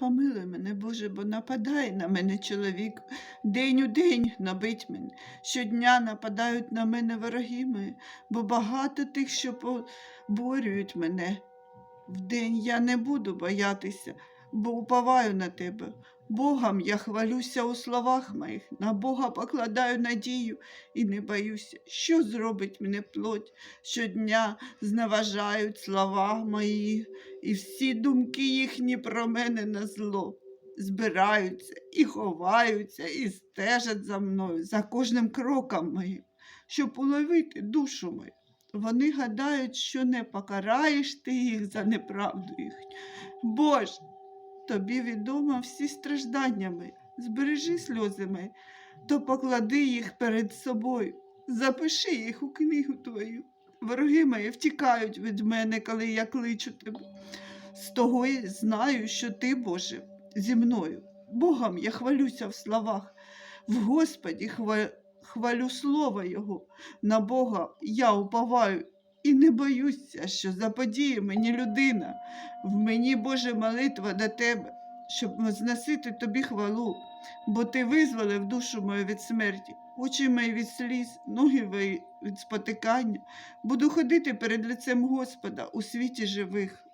Помилуй мене, Боже, бо нападає на мене чоловік. День у день набить мене. Щодня нападають на мене вороги мої, бо багато тих, що поборюють мене. Вдень я не буду боятися, бо уповаю на тебе. Богом я хвалюся у словах моїх, на Бога покладаю надію і не боюся, що зробить мене плоть. Щодня зневажають слова мої, і всі думки їхні про мене на зло. Збираються і ховаються, і стежать за мною, за кожним кроком моїм, щоб уловити душу мою. Вони гадають, що не покараєш ти їх за неправду їхню. Боже, тобі відомо всі страждання мої, збережи сльози мої, то поклади їх перед собою, запиши їх у книгу твою. Вороги мої втікають від мене, коли я кличу тебе. З того й знаю, що ти, Боже, зі мною. Богом я хвалюся в словах, в Господі хва- хвалю слово Його. На Бога я уповаю і не боюся, що заподіє мені людина. В мені, Боже, молитва до Тебе, щоб зносити Тобі хвалу, бо Ти визволив душу мою від смерті, очі мої від сліз, ноги мої від спотикання. Буду ходити перед лицем Господа у світі живих.